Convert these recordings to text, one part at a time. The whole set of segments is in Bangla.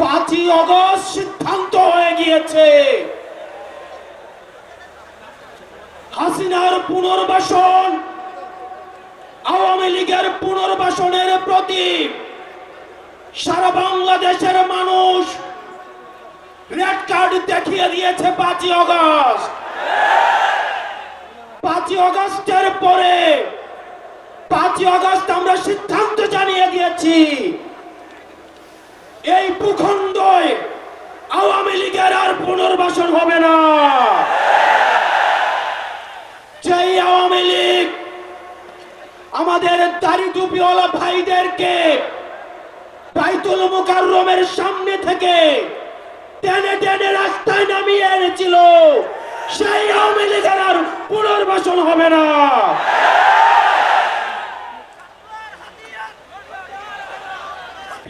পাঁচই অগস্ট সিদ্ধান্ত হয়ে গিয়েছে। হাসিনার পুনর্বাসন, আওয়ামী লীগের পুনর্বাসনের প্রতি সারা বাংলাদেশের মানুষ রেড কার্ড দেখিয়ে দিয়েছে পাঁচই অগস্ট পাঁচই অগস্টের পরে, পাঁচই অগস্ট আমরা সিদ্ধান্ত জানিয়ে দিয়েছি এই ভূখণ্ডে আওয়ামী লীগের আর পুনর্বাসন হবে না। যেই আওয়ামী লীগ আমাদের দাড়ি টুপিওয়ালা ভাইদেরকে বাইতুল মুকাররমের সামনে থেকে টেনে টেনে রাস্তায় নামিয়ে এনেছিল, সেই আওয়ামী লীগের আর পুনর্বাসন হবে না।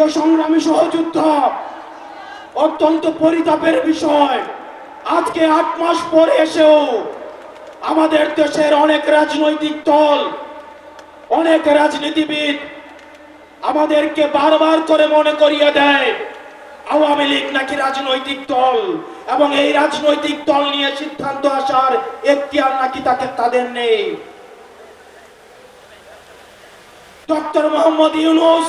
প্রিয় সংগ্রামী সহযোদ্ধা অত্যন্ত পরিতাপের বিষয়। আজকে আট মাস পরে এসেও আমাদের দেশের অনেক রাজনৈতিক দল, অনেক রাজনীতিবিদ আমাদেরকে বারবার করে মনে করিয়ে দেয়, আওয়ামী লীগ নাকি রাজনৈতিক দল এবং এই রাজনৈতিক দল নিয়ে সিদ্ধান্ত আসার এখতিয়ার নাকি তাকে তাদের নেই। ডক্টর মোহাম্মদ ইউনুস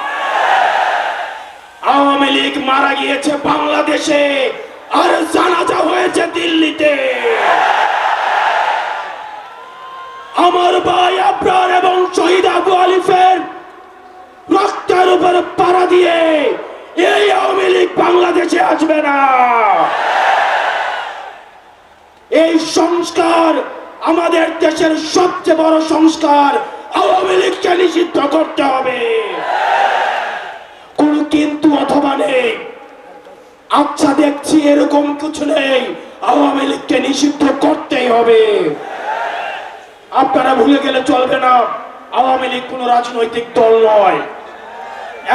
আওয়ামী লীগ মারা গিয়েছে বাংলাদেশে আর জানাজা হয়েছে দিল্লিতে। আমার ভাই আবরার এবং শহীদ আবু আলিফের রক্তের উপর পাড়া দিয়ে এই আওয়ামী লীগ বাংলাদেশে আসবে না। এই সংস্কার আমাদের দেশের সবচেয়ে বড় সংস্কার আওয়ামী লীগকে নিষিদ্ধ করতে হবে। আচ্ছা দেখছি এরকম কিছু নেই। আওয়ামী লীগকে নিষিদ্ধ করতেই হবে। আপনারা ভুলে গেলে চলবে না। আওয়ামী লীগ কোন রাজনৈতিক দল নয়।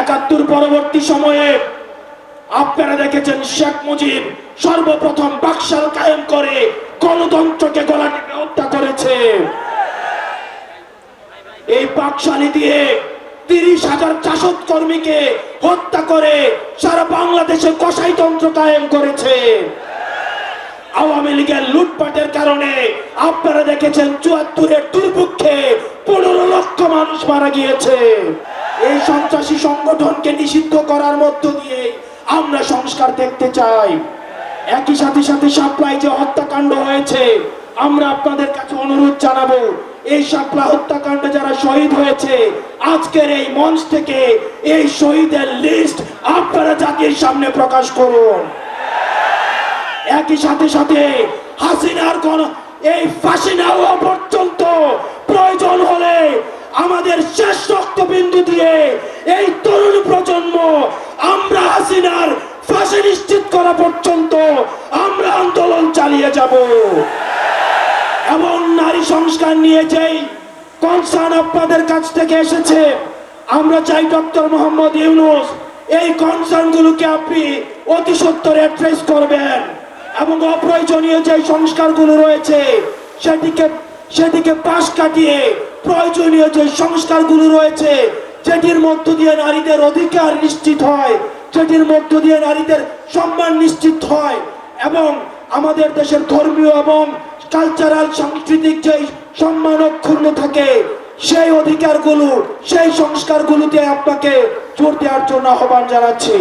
একাত্তর পরবর্তী সময়ে আপনারা দেখেছেন শেখ মুজিব সর্বপ্রথম বাকশাল কায়েম করে গণতন্ত্রকে গলা টিপে হত্যা করেছে। এই পাকশালী দিয়ে তিরিশ হাজার চাষত কর্মীকে হত্যা করে সারা বাংলাদেশে কসাইতন্ত্র কায়েম করেছে। আওয়ামী লীগের লুটপাটের কারণে আপনারা দেখেছেন চুয়াত্তরের দুর্ভিক্ষে পনেরো লক্ষ মানুষ মারা গিয়েছে। এই সন্ত্রাসী সংগঠনকে নিষিদ্ধ করার মধ্য দিয়ে আমরা সংস্কার দেখতে চাই। একই সাথে সাথে সাপ্লাই যে হত্যাকাণ্ড হয়েছে, আমরা আপনাদের কাছে অনুরোধ জানাব এই সাপলা হত্যাকাণ্ডে যারা শহীদ হয়েছে, আজকের এই মঞ্চ থেকে এই শহীদের লিস্ট আপনারা জাতির সামনে প্রকাশ করুন। একই সাথে সাথে হাসিনার কোন এই ফাঁসি নেওয়া পর্যন্ত প্রয়োজন হলে আমাদের শেষ রক্তবিন্দু দিয়ে এই তরুণ প্রজন্ম আমরা হাসিনার ফাঁসি নিশ্চিত করা পর্যন্ত আমরা আন্দোলন চালিয়ে যাব। নারী সংস্কার নিয়ে যেই কনসার্ন আপনাদের কাছ থেকে এসেছে, আমরা চাই ডক্টর মোহাম্মদ ইউনুস, এই কনসার্ন গুলোকে আপনি অতি সত্তর অ্যাড্রেস করবেন। এবং অপ্রয়োজনীয় যে সংস্কারগুলো রয়েছে, সেটিকে সেটিকে পাশ কাটিয়ে প্রয়োজনীয় যে সংস্কারগুলো রয়েছে, যেটির মধ্য দিয়ে নারীদের অধিকার নিশ্চিত হয়, যেটির মধ্য দিয়ে নারীদের সম্মান নিশ্চিত হয়, এবং আমাদের দেশের ধর্মীয় এবং কালচারাল সাংস্কৃতিক যে সম্মান অক্ষুণ্ণ থাকে, সেই অধিকারগুলো, সেই সংস্কারগুলোতে আপনাকে জোর দেওয়ার জন্য আহ্বান জানাচ্ছি।